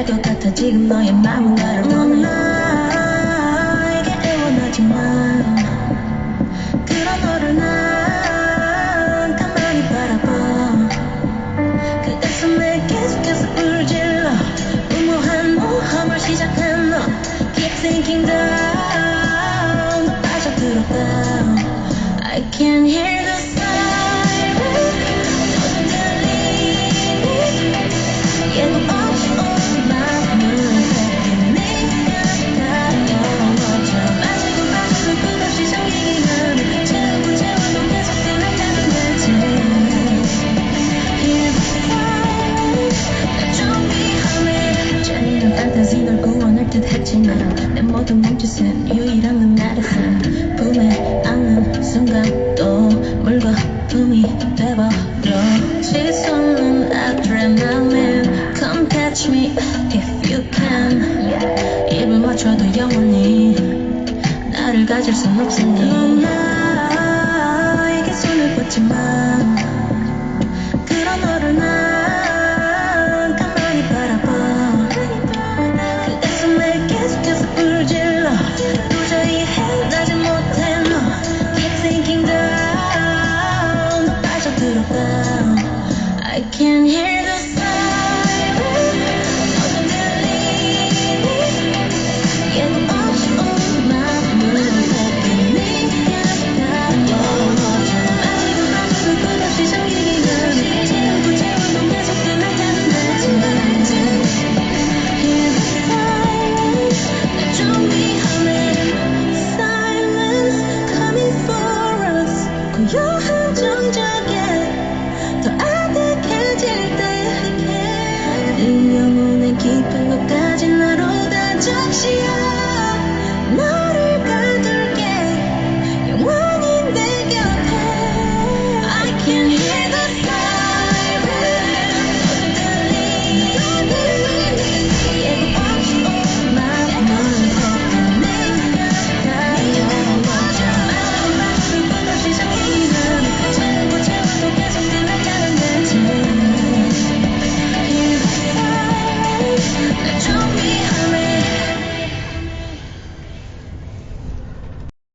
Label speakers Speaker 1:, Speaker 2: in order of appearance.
Speaker 1: 날것 같아 지금 너의 마음은 나를 원해 나에게 애원하지만 그런 너를 난 가만히 바라봐. 그래서 내 계속해서 울질러. 무모한 모험을 시작한 너 Keep thinking down. 빠져들었다. I can't hear 따뜻히 널 구원할 듯 했지만 내 모든 몸짓은 유일한 나를 품에 안는 순간 또 물과 품이 돼버려. 치솟는 adrenaline Come catch me if you can. 입을 맞춰도 영원히 나를 가질 순 없으니. 누나에게 손을 뻗지 마 can hear That you'll be